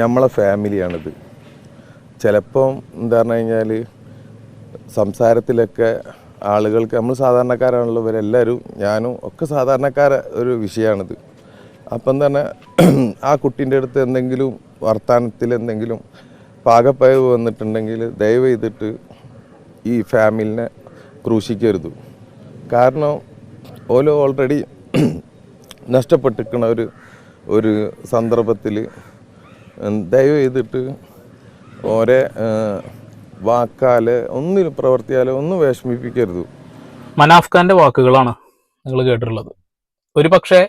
നമ്മളെ ഫാമിലിയാണിത്. ചിലപ്പം എന്താ പറഞ്ഞു കഴിഞ്ഞാൽ സംസാരത്തിലൊക്കെ ആളുകൾക്ക് നമ്മൾ സാധാരണക്കാരാണല്ലോ ഇവരെല്ലാവരും ഞാനും ഒക്കെ സാധാരണക്കാര ഒരു വിഷയമാണിത് അപ്പം തന്നെ ആ കുട്ടീന്റെ അടുത്ത് എന്തെങ്കിലും വർത്തമാനത്തിൽ എന്തെങ്കിലും പാകപ്പയവ് വന്നിട്ടുണ്ടെങ്കിൽ ദയവ് ചെയ്തിട്ട് ഈ ഫാമിലിനെ ക്രൂശിക്കരുത്. കാരണം ഓരോ ഓൾറെഡി നഷ്ടപ്പെട്ടിരിക്കണ ഒരു ഒരു സന്ദർഭത്തിൽ ദയവ് ചെയ്തിട്ട് ഓരെ വാക്കാൽ ഒന്നിനും പ്രവർത്തിയാലോ ഒന്നും വിഷമിപ്പിക്കരുത്. മനാഫ് ഖാന്റെ വാക്കുകളാണ് നിങ്ങൾ കേട്ടിട്ടുള്ളത്. ഒരു പക്ഷേ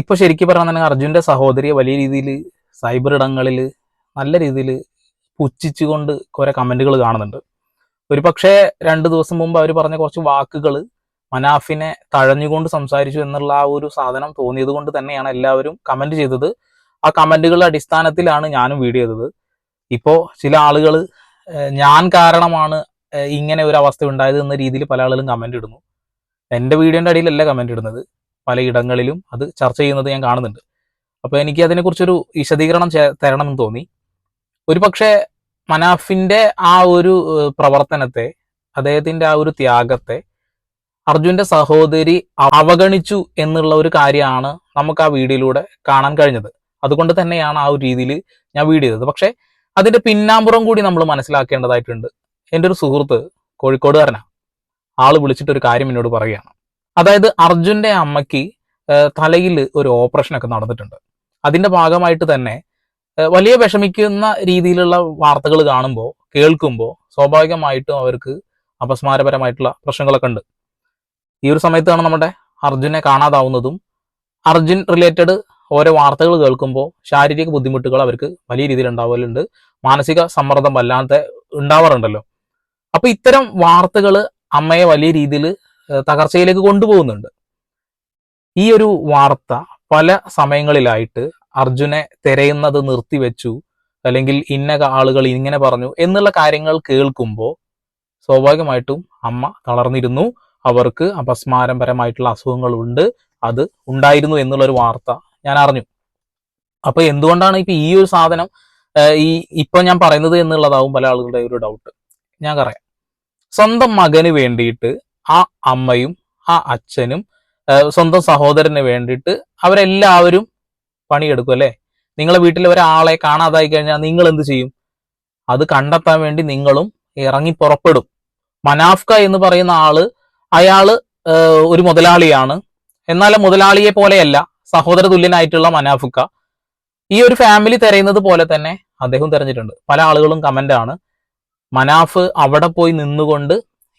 ഇപ്പൊ ശരിക്കും പറഞ്ഞാൽ അർജുന്റെ സഹോദരിയെ വലിയ രീതിയിൽ സൈബർ ഇടങ്ങളിൽ നല്ല രീതിയിൽ പുച്ഛിച്ചുകൊണ്ട് കുറെ കമന്റുകൾ കാണുന്നുണ്ട്. ഒരു പക്ഷേ രണ്ട് ദിവസം മുമ്പ് അവർ പറഞ്ഞ കുറച്ച് വാക്കുകൾ മനാഫിനെ തഴഞ്ഞുകൊണ്ട് സംസാരിച്ചു എന്നുള്ള ആ ഒരു സാധനം തോന്നിയത് കൊണ്ട് തന്നെയാണ് എല്ലാവരും കമന്റ് ചെയ്തത്. ആ കമന്റുകളുടെ അടിസ്ഥാനത്തിലാണ് ഞാനും വീഡിയോ ചെയ്തത്. ഇപ്പോ ചില ആളുകൾ ഞാൻ കാരണമാണ് ഇങ്ങനെ ഒരു അവസ്ഥ ഉണ്ടായത് എന്ന രീതിയിൽ പല ആളുകളും കമന്റ് ഇടുന്നു. എന്റെ വീഡിയോന്റെ അടിയിലല്ല കമന്റ് ഇടുന്നത്. പല ഇടങ്ങളിലും അത് ചർച്ച ചെയ്യുന്നത് ഞാൻ കാണുന്നുണ്ട്. അപ്പോൾ എനിക്ക് അതിനെക്കുറിച്ചൊരു വിശദീകരണം തരണം തരണമെന്ന് തോന്നി. ഒരു പക്ഷേ മനാഫിന്റെ ആ ഒരു പ്രവർത്തനത്തെ അദ്ദേഹത്തിന്റെ ആ ഒരു ത്യാഗത്തെ അർജുന്റെ സഹോദരി അവഗണിച്ചു എന്നുള്ള ഒരു കാര്യമാണ് നമുക്ക് ആ വീഡിയോയിലൂടെ കാണാൻ കഴിഞ്ഞത്. അതുകൊണ്ട് തന്നെയാണ് ആ ഒരു രീതിയിൽ ഞാൻ വീട് ചെയ്തത്. പക്ഷേ അതിന്റെ പിന്നാമ്പുറം കൂടി നമ്മൾ മനസ്സിലാക്കേണ്ടതായിട്ടുണ്ട്. എന്റെ ഒരു സുഹൃത്ത് കോഴിക്കോടുകാരനാ. ആൾ വിളിച്ചിട്ട് ഒരു കാര്യം എന്നോട് പറയുകയാണ്. അതായത് അർജുന്റെ അമ്മയ്ക്ക് തലയിൽ ഒരു ഓപ്പറേഷൻ ഒക്കെ നടന്നിട്ടുണ്ട്. അതിന്റെ ഭാഗമായിട്ട് തന്നെ വലിയ വിഷമിക്കുന്ന രീതിയിലുള്ള വാർത്തകൾ കാണുമ്പോൾ കേൾക്കുമ്പോൾ സ്വാഭാവികമായിട്ടും അവർക്ക് അപസ്മാരപരമായിട്ടുള്ള പ്രശ്നങ്ങളൊക്കെ ഉണ്ട്. ഈ ഒരു സമയത്താണ് നമ്മുടെ അർജുനെ കാണാതാവുന്നതും അർജുൻ റിലേറ്റഡ് ഓരോ വാർത്തകൾ കേൾക്കുമ്പോൾ ശാരീരിക ബുദ്ധിമുട്ടുകൾ അവർക്ക് വലിയ രീതിയിൽ ഉണ്ടാവലുണ്ട്. മാനസിക സമ്മർദ്ദം വല്ലാതെ ഉണ്ടാവാറുണ്ടല്ലോ. അപ്പൊ ഇത്തരം വാർത്തകൾ അമ്മയെ വലിയ രീതിയിൽ തകർച്ചയിലേക്ക് കൊണ്ടുപോകുന്നുണ്ട്. ഈ ഒരു വാർത്ത പല സമയങ്ങളിലായിട്ട് അർജുനെ തിരയുന്നത് നിർത്തിവെച്ചു അല്ലെങ്കിൽ ഇന്ന ആളുകൾ ഇങ്ങനെ പറഞ്ഞു എന്നുള്ള കാര്യങ്ങൾ കേൾക്കുമ്പോൾ സ്വാഭാവികമായിട്ടും അമ്മ തളർന്നിരുന്നു. അവർക്ക് അപസ്മാരപരമായിട്ടുള്ള അസുഖങ്ങളുണ്ട്. അത് ഉണ്ടായിരുന്നു എന്നുള്ളൊരു വാർത്ത ഞാൻ അറിഞ്ഞു അപ്പൊ എന്തുകൊണ്ടാണ് ഇപ്പൊ ഈ ഒരു സാധനം ഈ ഇപ്പൊ ഞാൻ പറയുന്നത് എന്നുള്ളതാവും പല ആളുകളുടെ ഒരു ഡൗട്ട് ഞാൻ പറയാം. സ്വന്തം മകന് വേണ്ടിയിട്ട് ആ അമ്മയും ആ അച്ഛനും സ്വന്തം സഹോദരന് വേണ്ടിയിട്ട് അവരെല്ലാവരും പണിയെടുക്കും അല്ലേ? നിങ്ങളെ വീട്ടിലെ ഒരാളെ കാണാതായി കഴിഞ്ഞാൽ നിങ്ങൾ എന്ത് ചെയ്യും? അത് കണ്ടെത്താൻ വേണ്ടി നിങ്ങളും ഇറങ്ങി പുറപ്പെടും. മനാഫ്ക എന്ന് പറയുന്ന ആൾ അയാൾ ഒരു മുതലാളിയാണ്. എന്നാൽ മുതലാളിയെ പോലെയല്ല. സഹോദര തുല്യനായിട്ടുള്ള മനാഫുക്ക. ഈ ഒരു ഫാമിലി തിരയുന്നത് പോലെ തന്നെ അദ്ദേഹം തിരഞ്ഞിട്ടുണ്ട്. പല ആളുകളും കമന്റ് ആണ്. മനാഫ് അവിടെ പോയി നിന്നുകൊണ്ട്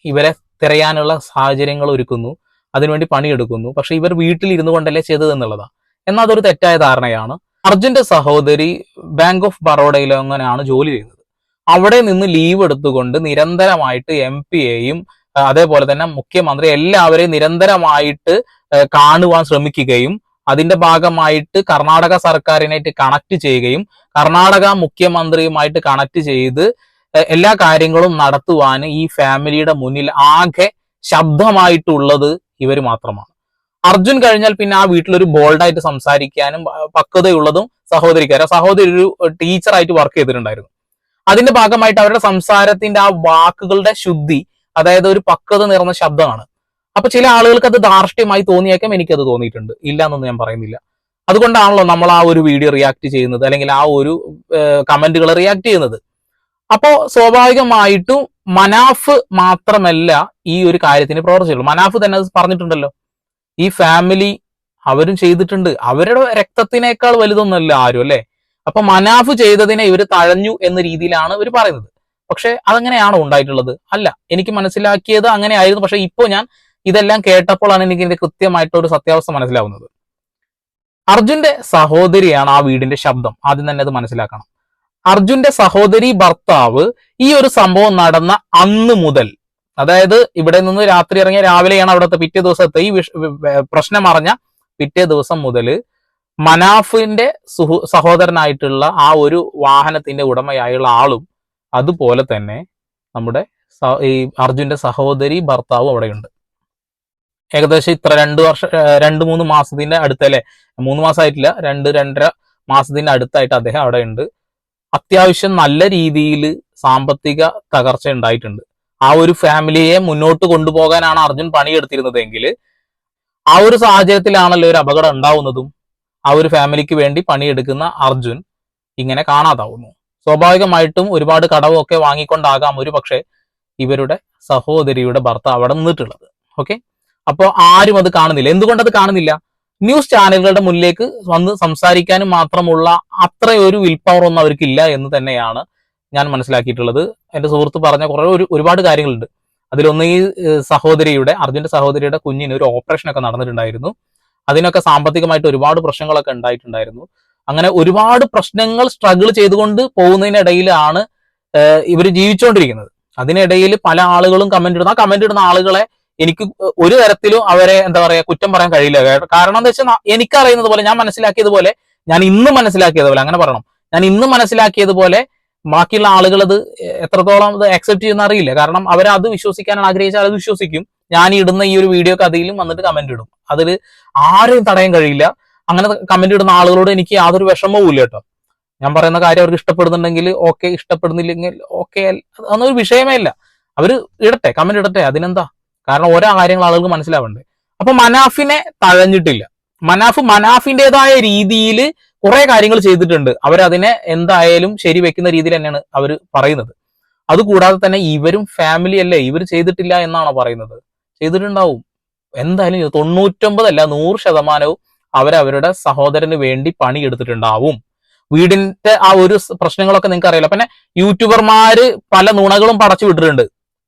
ഇവരെ തിരയാനുള്ള സാഹചര്യങ്ങൾ ഒരുക്കുന്നു. അതിനുവേണ്ടി പണിയെടുക്കുന്നു. പക്ഷെ ഇവർ വീട്ടിൽ ഇരുന്നു കൊണ്ടല്ലേ ചെയ്തത് എന്നുള്ളതാണ് എന്നാൽ അതൊരു തെറ്റായ ധാരണയാണ്. അർജുന്റെ സഹോദരി ബാങ്ക് ഓഫ് ബറോഡയിലോ അങ്ങനെയാണ് ജോലി ചെയ്യുന്നത്? അവിടെ നിന്ന് ലീവ് എടുത്തുകൊണ്ട് നിരന്തരമായിട്ട് എം പിയെയും അതേപോലെ തന്നെ മുഖ്യമന്ത്രി എല്ലാവരെയും നിരന്തരമായിട്ട് കാണുവാൻ ശ്രമിക്കുകയും അതിന്റെ ഭാഗമായിട്ട് കർണാടക സർക്കാരിനായിട്ട് കണക്ട് ചെയ്യുകയും കർണാടക മുഖ്യമന്ത്രിയുമായിട്ട് കണക്ട് ചെയ്ത് എല്ലാ കാര്യങ്ങളും നടത്തുവാൻ ഈ ഫാമിലിയുടെ മുന്നിൽ ആകെ ശബ്ദമായിട്ടുള്ളത് ഇവർ മാത്രമാണ്. അർജുൻ കഴിഞ്ഞാൽ പിന്നെ ആ വീട്ടിലൊരു ബോൾഡായിട്ട് സംസാരിക്കാനും പക്വതയുള്ളതും സഹോദരിക്കാരും. സഹോദരി ഒരു ടീച്ചറായിട്ട് വർക്ക് ചെയ്തിട്ടുണ്ടായിരുന്നു. അതിന്റെ ഭാഗമായിട്ട് അവരുടെ സംസാരത്തിന്റെ ആ വാക്കുകളുടെ ശുദ്ധി അതായത് ഒരു പക്വത നിറഞ്ഞ ശബ്ദമാണ്. അപ്പൊ ചില ആളുകൾക്ക് അത് ധാർഷ്ട്യമായി തോന്നിയേക്കാം എനിക്കത് തോന്നിയിട്ടുണ്ട്. ഇല്ല എന്നൊന്നും ഞാൻ പറയുന്നില്ല. അതുകൊണ്ടാണല്ലോ നമ്മൾ ആ ഒരു വീഡിയോ റിയാക്ട് ചെയ്യുന്നത് അല്ലെങ്കിൽ ആ ഒരു കമന്റുകൾ റിയാക്ട് ചെയ്യുന്നത്. അപ്പോ സ്വാഭാവികമായിട്ടും മനാഫ് മാത്രമല്ല ഈ ഒരു കാര്യത്തിന് പ്രവർത്തിച്ചുള്ളൂ മനാഫ് തന്നെ അത് പറഞ്ഞിട്ടുണ്ടല്ലോ. ഈ ഫാമിലി അവരും ചെയ്തിട്ടുണ്ട്. അവരുടെ രക്തത്തിനേക്കാൾ വലുതൊന്നുമല്ല ആരും അല്ലെ? അപ്പൊ മനാഫ് ചെയ്തതിനെ ഇവർ തഴഞ്ഞു എന്ന രീതിയിലാണ് ഇവർ പറയുന്നത്. പക്ഷെ അതങ്ങനെയാണോ ഉണ്ടായിട്ടുള്ളത്? അല്ല. എനിക്ക് മനസ്സിലാക്കിയത് അങ്ങനെയായിരുന്നു. പക്ഷെ ഇപ്പോൾ ഞാൻ ഇതെല്ലാം കേട്ടപ്പോഴാണ് എനിക്ക് ഇതിന്റെ കൃത്യമായിട്ടുള്ള ഒരു സത്യാവസ്ഥ മനസ്സിലാവുന്നത്. അർജുന്റെ സഹോദരിയാണ് ആ വീടിന്റെ ശബ്ദം. ആദ്യം തന്നെ അത് മനസ്സിലാക്കണം. അർജുന്റെ സഹോദരി ഭർത്താവ് ഈ ഒരു സംഭവം നടന്ന അന്ന് മുതൽ അതായത് ഇവിടെ നിന്ന് രാത്രി ഇറങ്ങിയ രാവിലെയാണ് അവിടുത്തെ പിറ്റേ ദിവസത്തെ ഈ പ്രശ്നം അറിഞ്ഞ പിറ്റേ ദിവസം മുതൽ മനാഫിന്റെ സുഹു സഹോദരനായിട്ടുള്ള ആ ഒരു വാഹനത്തിന്റെ ഉടമയായുള്ള ആളും അതുപോലെ തന്നെ നമ്മുടെ ഈ അർജുന്റെ സഹോദരി ഭർത്താവും അവിടെയുണ്ട്. ഏകദേശം ഇത്ര രണ്ട് വർഷം രണ്ട് മൂന്ന് മാസത്തിന്റെ അടുത്തല്ലേ? മൂന്ന് മാസമായിട്ടില്ല രണ്ട് രണ്ടര മാസത്തിന്റെ അടുത്തായിട്ട് അദ്ദേഹം അവിടെ ഉണ്ട്. അത്യാവശ്യം നല്ല രീതിയിൽ സാമ്പത്തിക തകർച്ച ഉണ്ടായിട്ടുണ്ട്. ആ ഒരു ഫാമിലിയെ മുന്നോട്ട് കൊണ്ടുപോകാനാണ് അർജുൻ പണിയെടുത്തിരുന്നതെങ്കിൽ ആ ഒരു സാഹചര്യത്തിലാണല്ലോ ഒരു അപകടം ഉണ്ടാവുന്നതും ആ ഒരു ഫാമിലിക്ക് വേണ്ടി പണിയെടുക്കുന്ന അർജുൻ ഇങ്ങനെ കാണാതാവുന്നു. സ്വാഭാവികമായിട്ടും ഒരുപാട് കടവൊക്കെ വാങ്ങിക്കൊണ്ടാകാം ഒരു പക്ഷേ ഇവരുടെ സഹോദരിയുടെ ഭർത്താവ് അവിടെ നിന്നിട്ടുള്ളത്. ഓക്കെ? അപ്പോൾ ആരും അത് കാണുന്നില്ല. എന്തുകൊണ്ട് അത് കാണുന്നില്ല? ന്യൂസ് ചാനലുകളുടെ മുന്നിലേക്ക് വന്ന് സംസാരിക്കാനും മാത്രമുള്ള അത്രയൊരു വിൽ പവർ ഒന്നും അവർക്കില്ല എന്ന് തന്നെയാണ് ഞാൻ മനസ്സിലാക്കിയിട്ടുള്ളത്. എന്റെ സുഹൃത്ത് പറഞ്ഞ കുറേ ഒരു ഒരുപാട് കാര്യങ്ങളുണ്ട്. അതിലൊന്ന് ഈ സഹോദരിയുടെ അർജുന്റെ സഹോദരിയുടെ കുഞ്ഞിന് ഒരു ഓപ്പറേഷൻ ഒക്കെ നടന്നിട്ടുണ്ടായിരുന്നു. അതിനൊക്കെ സാമ്പത്തികമായിട്ട് ഒരുപാട് പ്രശ്നങ്ങളൊക്കെ ഉണ്ടായിട്ടുണ്ടായിരുന്നു. അങ്ങനെ ഒരുപാട് പ്രശ്നങ്ങൾ സ്ട്രഗിൾ ചെയ്തുകൊണ്ട് പോകുന്നതിനിടയിലാണ് ഇവർ ജീവിച്ചുകൊണ്ടിരിക്കുന്നത്. അതിനിടയിൽ പല ആളുകളും കമന്റ് ഇടുന്ന. ആ കമന്റ് ഇടുന്ന ആളുകളെ എനിക്ക് ഒരു തരത്തിലും അവരെ എന്താ പറയാ കുറ്റം പറയാൻ കഴിയില്ല. കാരണം എന്താ വെച്ചാൽ എനിക്കറിയുന്നത് പോലെ ഞാൻ മനസ്സിലാക്കിയതുപോലെ ഞാൻ ഇന്ന് മനസ്സിലാക്കിയതുപോലെ അങ്ങനെ പറയണം. ഞാൻ ഇന്ന് മനസ്സിലാക്കിയതുപോലെ ബാക്കിയുള്ള ആളുകൾ അത് എത്രത്തോളം അത് അക്സെപ്റ്റ് ചെയ്യുന്ന അറിയില്ല. കാരണം അവർ അത് വിശ്വസിക്കാൻ ആഗ്രഹിച്ചാൽ അത് വിശ്വസിക്കും. ഞാൻ ഇടുന്ന ഈ ഒരു വീഡിയോ കഥയിലും വന്നിട്ട് കമന്റ് ഇടും. അതിൽ ആരെയും തടയാൻ കഴിയില്ല. അങ്ങനെ കമന്റ് ഇടുന്ന ആളുകളോട് എനിക്ക് യാതൊരു വിഷമവും ഇല്ല കേട്ടോ. ഞാൻ പറയുന്ന കാര്യം അവർക്ക് ഇഷ്ടപ്പെടുന്നുണ്ടെങ്കിൽ ഓക്കെ ഇഷ്ടപ്പെടുന്നില്ലെങ്കിൽ ഓക്കെ അതൊന്നും ഒരു വിഷയമേ ഇല്ല. അവർ ഇടട്ടെ കമന്റ് ഇടട്ടെ അതിനെന്താ? കാരണം ഓരോ കാര്യങ്ങൾ ആളുകൾക്ക് മനസ്സിലാവുന്നുണ്ട്. അപ്പൊ മനാഫിനെ തഴഞ്ഞിട്ടില്ല. മനാഫ് മനാഫിന്റേതായ രീതിയിൽ കുറെ കാര്യങ്ങൾ ചെയ്തിട്ടുണ്ട്. അവരതിനെ എന്തായാലും ശരി വെക്കുന്ന രീതിയിൽ തന്നെയാണ് അവർ പറയുന്നത്. അതുകൂടാതെ തന്നെ ഇവരും ഫാമിലി അല്ലേ? ഇവർ ചെയ്തിട്ടില്ല എന്നാണോ പറയുന്നത്? ചെയ്തിട്ടുണ്ടാവും. എന്തായാലും. തൊണ്ണൂറ്റൊമ്പതല്ല നൂറ് ശതമാനവും അവരവരുടെ സഹോദരന് വേണ്ടി പണിയെടുത്തിട്ടുണ്ടാവും. വീടിന്റെ ആ ഒരു പ്രശ്നങ്ങളൊക്കെ നിങ്ങൾക്ക് അറിയില്ല പിന്നെ യൂട്യൂബർമാര് പല നുണകളും പടച്ചു വിട്ടിട്ടുണ്ട്.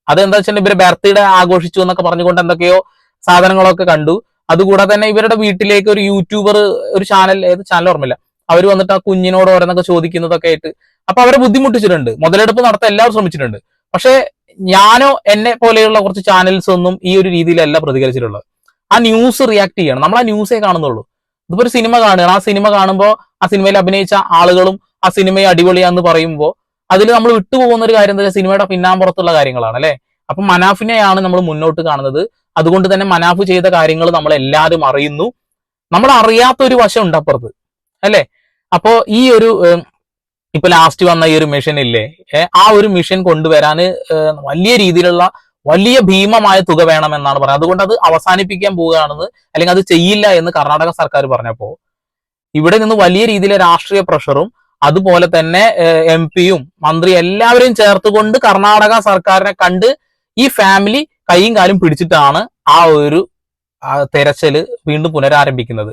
അതെന്താ വെച്ചാൽ ഇവർ ബർത്ത്ഡേ ആഘോഷിച്ചു എന്നൊക്കെ പറഞ്ഞുകൊണ്ട് എന്തൊക്കെയോ സാധനങ്ങളൊക്കെ കണ്ടു. അതുകൂടാതെ തന്നെ ഇവരുടെ വീട്ടിലേക്ക് ഒരു യൂട്യൂബർ ഒരു ചാനൽ ഏത് ചാനൽ ഓർമ്മയില്ല. അവർ വന്നിട്ട് ആ കുഞ്ഞിനോട് ഓരോന്നൊക്കെ ചോദിക്കുന്നതൊക്കെ ആയിട്ട് അപ്പൊ അവരെ ബുദ്ധിമുട്ടിച്ചിട്ടുണ്ട്. മുതലെടുപ്പ് നടത്താൻ എല്ലാവരും ശ്രമിച്ചിട്ടുണ്ട്. പക്ഷേ ഞാനോ എന്നെ പോലെയുള്ള കുറച്ച് ചാനൽസ് ഒന്നും ഈ ഒരു രീതിയിലല്ല പ്രതികരിച്ചിട്ടുള്ളത്. ആ ന്യൂസ് റിയാക്ട് ചെയ്യണം. നമ്മൾ ആ ന്യൂസേ കാണുന്നുള്ളൂ. ഇതിപ്പോ ഒരു സിനിമ കാണുകയാണ്. ആ സിനിമ കാണുമ്പോൾ ആ സിനിമയിൽ അഭിനയിച്ച ആളുകളും ആ സിനിമയെ അടിപൊളിയാന്ന് പറയുമ്പോൾ അതിൽ നമ്മൾ വിട്ടുപോകുന്ന ഒരു കാര്യം എന്താ സിനിമയുടെ പിന്നാമ്പുറത്തുള്ള കാര്യങ്ങളാണ് അല്ലെ? അപ്പൊ മനാഫിനെയാണ് നമ്മൾ മുന്നോട്ട് കാണുന്നത്. അതുകൊണ്ട് തന്നെ മനാഫ് ചെയ്ത കാര്യങ്ങൾ നമ്മൾ എല്ലാവരും അറിയുന്നു. നമ്മൾ അറിയാത്ത ഒരു വശം ഉണ്ട് അപ്പുറത്ത് അല്ലെ? അപ്പോ ഈ ഒരു ഇപ്പൊ ലാസ്റ്റ് വന്ന ഈ ഒരു മിഷൻ ഇല്ലേ? ആ ഒരു മിഷൻ കൊണ്ടുവരാൻ വലിയ രീതിയിലുള്ള വലിയ ഭീമമായ തുക വേണമെന്നാണ് പറയുന്നത്. അതുകൊണ്ട് അത് അവസാനിപ്പിക്കാൻ പോവുകയാണെന്ന് അല്ലെങ്കിൽ അത് ചെയ്യില്ല എന്ന് കർണാടക സർക്കാർ പറഞ്ഞപ്പോ ഇവിടെ നിന്ന് വലിയ രീതിയിലെ രാഷ്ട്രീയ പ്രഷറും അതുപോലെ തന്നെ എം പിയും മന്ത്രി എല്ലാവരെയും ചേർത്തുകൊണ്ട് കർണാടക സർക്കാരിനെ കണ്ട് ഈ ഫാമിലി കൈയും കാലും പിടിച്ചിട്ടാണ് ആ ഒരു തെരച്ചിൽ വീണ്ടും പുനരാരംഭിക്കുന്നത്.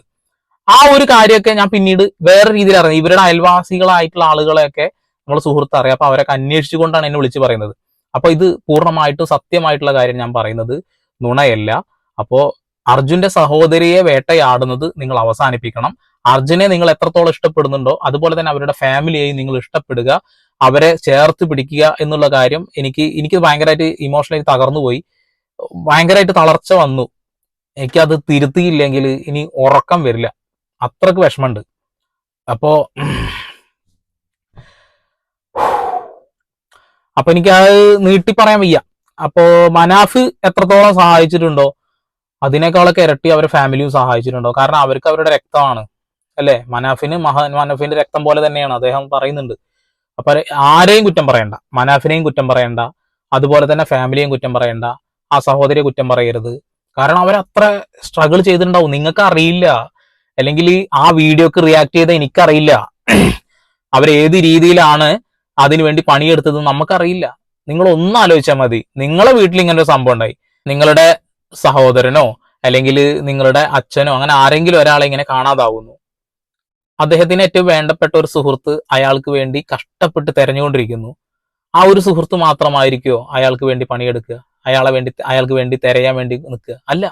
ആ ഒരു കാര്യമൊക്കെ ഞാൻ പിന്നീട് വേറെ രീതിയിൽ അറിഞ്ഞു. ഇവരുടെ അയൽവാസികളായിട്ടുള്ള ആളുകളെയൊക്കെ നമ്മൾ സുഹൃത്ത് അറിയാം. അപ്പൊ അവരൊക്കെ അന്വേഷിച്ചുകൊണ്ടാണ് എന്നെ വിളിച്ച് പറയുന്നത്. അപ്പൊ ഇത് പൂർണമായിട്ടും സത്യമായിട്ടുള്ള കാര്യം ഞാൻ പറയുന്നത്. നുണയല്ല. അപ്പോ അർജുന്റെ സഹോദരിയെ വേട്ടയാടുന്നത് നിങ്ങൾ അവസാനിപ്പിക്കണം. അർജുനെ നിങ്ങൾ എത്രത്തോളം ഇഷ്ടപ്പെടുന്നുണ്ടോ അതുപോലെ തന്നെ അവരുടെ ഫാമിലിയെയും നിങ്ങൾ ഇഷ്ടപ്പെടുക അവരെ ചേർത്ത് പിടിക്കുക എന്നുള്ള കാര്യം എനിക്ക് എനിക്ക് ഭയങ്കരമായിട്ട് ഇമോഷണലി തകർന്നു പോയി. ഭയങ്കരമായിട്ട് തളർച്ച വന്നു. എനിക്കത് തിരുത്തിയില്ലെങ്കിൽ ഇനി ഉറക്കം വരില്ല. അത്രയ്ക്ക് വിഷമമുണ്ട്. അപ്പോ അപ്പൊ എനിക്ക് അത് നീട്ടി പറയാൻ വയ്യ. അപ്പോ മനാഫ് എത്രത്തോളം സഹായിച്ചിട്ടുണ്ടോ അതിനേക്കാളൊക്കെ ഇരട്ടി അവരുടെ ഫാമിലിയും സഹായിച്ചിട്ടുണ്ടോ? കാരണം അവർക്ക് അവരുടെ രക്തമാണ്. അല്ലെ? മനാഫിന് മഹാ മനാഫിന്റെ രക്തം പോലെ തന്നെയാണ്. അദ്ദേഹം പറയുന്നുണ്ട്. അപ്പൊ ആരെയും കുറ്റം പറയണ്ട. മനാഫിനെയും കുറ്റം പറയണ്ട. അതുപോലെ തന്നെ ഫാമിലിയെയും കുറ്റം പറയണ്ട. ആ സഹോദരിയെ കുറ്റം പറയരുത്. കാരണം അവരത്ര സ്ട്രഗിൾ ചെയ്തിട്ടുണ്ടാവും. നിങ്ങൾക്ക് അറിയില്ല. അല്ലെങ്കിൽ ആ വീഡിയോക്ക് റിയാക്ട് ചെയ്ത എനിക്കറിയില്ല. അവരേത് രീതിയിലാണ് അതിനു അതിനുവേണ്ടി പണിയെടുത്തത് നമുക്കറിയില്ല. നിങ്ങൾ ഒന്ന് ആലോചിച്ചാൽ മതി. നിങ്ങളെ വീട്ടിൽ ഇങ്ങനെ ഒരു സംഭവം ഉണ്ടായി. നിങ്ങളുടെ സഹോദരനോ അല്ലെങ്കിൽ നിങ്ങളുടെ അച്ഛനോ അങ്ങനെ ആരെങ്കിലും ഒരാളെ ഇങ്ങനെ കാണാതാവുന്നു. അദ്ദേഹത്തിന് ഏറ്റവും വേണ്ടപ്പെട്ട ഒരു സുഹൃത്ത് അയാൾക്ക് വേണ്ടി കഷ്ടപ്പെട്ട് തെരഞ്ഞുകൊണ്ടിരിക്കുന്നു. ആ ഒരു സുഹൃത്ത് മാത്രമായിരിക്കുമോ അയാൾക്ക് വേണ്ടി പണിയെടുക്കുക? അയാളെ വേണ്ടി അയാൾക്ക് വേണ്ടി തിരയാൻ വേണ്ടി നിൽക്കുക? അല്ല.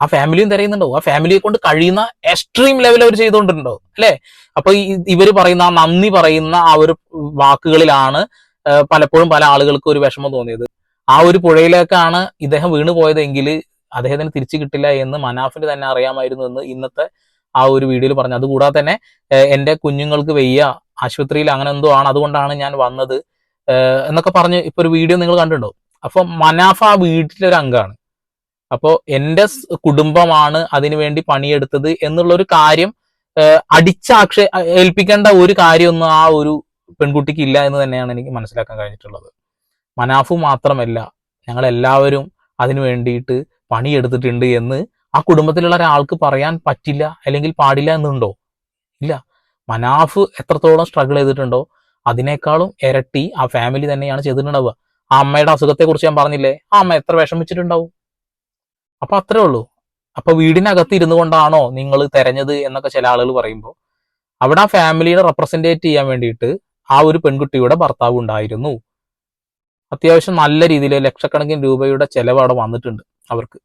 ആ ഫാമിലിയും തിരയുന്നുണ്ടോ ആ ഫാമിലിയെ കൊണ്ട് കഴിയുന്ന എക്സ്ട്രീം ലെവൽ അവർ ചെയ്തുകൊണ്ടിട്ടുണ്ടോ അല്ലെ? അപ്പൊ ഇവർ പറയുന്ന ആ നന്ദി പറയുന്ന ആ ഒരു വാക്കുകളിലാണ് പലപ്പോഴും പല ആളുകൾക്കും ഒരു വിഷമം തോന്നിയത്. ആ ഒരു പുഴയിലേക്കാണ് ഇദ്ദേഹം വീണു പോയതെങ്കിൽ അദ്ദേഹത്തിന് തിരിച്ചു കിട്ടില്ല എന്ന് മനാഫിന് തന്നെ അറിയാമായിരുന്നു എന്ന് ഇന്നത്തെ ആ ഒരു വീഡിയോയിൽ പറഞ്ഞു അതുകൂടാതെ തന്നെ എന്റെ കുഞ്ഞുങ്ങൾക്ക് വയ്യ ആശുപത്രിയിൽ അങ്ങനെ എന്തോ ആണ് അതുകൊണ്ടാണ് ഞാൻ വന്നത്. എന്നൊക്കെ പറഞ്ഞ് ഇപ്പൊ ഒരു വീഡിയോ നിങ്ങൾ കണ്ടിട്ടുണ്ടോ? അപ്പൊ മനാഫ ആ വീട്ടിലെ ഒരു അംഗമാണ്. അപ്പോൾ എന്റെ കുടുംബമാണ് അതിനുവേണ്ടി പണിയെടുത്തത് എന്നുള്ള ഒരു കാര്യം അടിച്ചാക്ഷ ഏൽപ്പിക്കേണ്ട ഒരു കാര്യമൊന്നും ആ ഒരു പെൺകുട്ടിക്ക് ഇല്ല എന്ന് തന്നെയാണ് എനിക്ക് മനസ്സിലാക്കാൻ കഴിഞ്ഞിട്ടുള്ളത്. മനാഫു മാത്രമല്ല ഞങ്ങൾ എല്ലാവരും അതിനു വേണ്ടിയിട്ട് പണിയെടുത്തിട്ടുണ്ട് എന്ന് ആ കുടുംബത്തിലുള്ള ഒരാൾക്ക് പറയാൻ പറ്റില്ല അല്ലെങ്കിൽ പാടില്ല എന്നുണ്ടോ? ഇല്ല. മനാഫ് എത്രത്തോളം സ്ട്രഗിൾ ചെയ്തിട്ടുണ്ടോ അതിനേക്കാളും ഇരട്ടി ആ ഫാമിലി തന്നെയാണ് ചെയ്തിട്ടുണ്ടാവുക. ആ അമ്മയുടെ അസുഖത്തെ കുറിച്ച് ഞാൻ പറഞ്ഞില്ലേ ആ അമ്മ എത്ര വിഷമിച്ചിട്ടുണ്ടാവും? അപ്പൊ അത്രേ ഉള്ളൂ. അപ്പൊ വീടിനകത്ത് ഇരുന്നു കൊണ്ടാണോ നിങ്ങൾ തെരഞ്ഞത് എന്നൊക്കെ ചില ആളുകൾ പറയുമ്പോൾ അവിടെ ആ ഫാമിലിയുടെ റെപ്രസെന്റേറ്റ് ചെയ്യാൻ വേണ്ടിയിട്ട് ആ ഒരു പെൺകുട്ടിയുടെ ഭർത്താവ് ഉണ്ടായിരുന്നു. അത്യാവശ്യം നല്ല രീതിയിൽ ലക്ഷക്കണക്കിന് രൂപയുടെ ചെലവ് അവിടെ വന്നിട്ടുണ്ട് അവർക്ക്.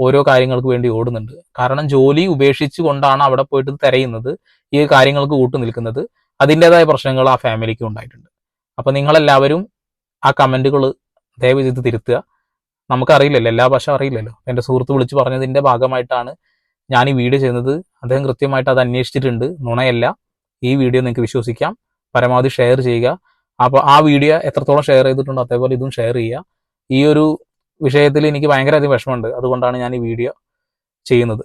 ഓരോ കാര്യങ്ങൾക്ക് വേണ്ടി ഓടുന്നുണ്ട്. കാരണം ജോലി ഉപേക്ഷിച്ചു കൊണ്ടാണ് അവിടെ പോയിട്ട് തിരയുന്നത് ഈ കാര്യങ്ങൾക്ക് കൂട്ടു നിൽക്കുന്നത്. അതിന്റെതായ പ്രശ്നങ്ങൾ ആ ഫാമിലിക്ക് ഉണ്ടായിട്ടുണ്ട്. അപ്പൊ നിങ്ങളെല്ലാവരും ആ കമന്റുകൾ ദയവ് ചെയ്ത് തിരുത്തുക. നമുക്കറിയില്ലല്ലോ എല്ലാ ഭാഷ അറിയില്ലല്ലോ. എന്റെ സുഹൃത്ത് വിളിച്ച് പറഞ്ഞതിന്റെ ഭാഗമായിട്ടാണ് ഞാൻ ഈ വീഡിയോ ചെയ്യുന്നത്. അദ്ദേഹം കൃത്യമായിട്ട് അത് അന്വേഷിച്ചിട്ടുണ്ട്. നുണയല്ല. ഈ വീഡിയോ നിങ്ങൾക്ക് വിശ്വസിക്കാം. പരമാവധി ഷെയർ ചെയ്യുക. അപ്പോൾ ആ വീഡിയോ എത്രത്തോളം ഷെയർ ചെയ്തിട്ടുണ്ടോ അതേപോലെ ഇതും ഷെയർ ചെയ്യുക. ഈ ഒരു വിഷയത്തിൽ എനിക്ക് ഭയങ്കര അധികം വിഷമമുണ്ട്. അതുകൊണ്ടാണ് ഞാൻ ഈ വീഡിയോ ചെയ്യുന്നത്.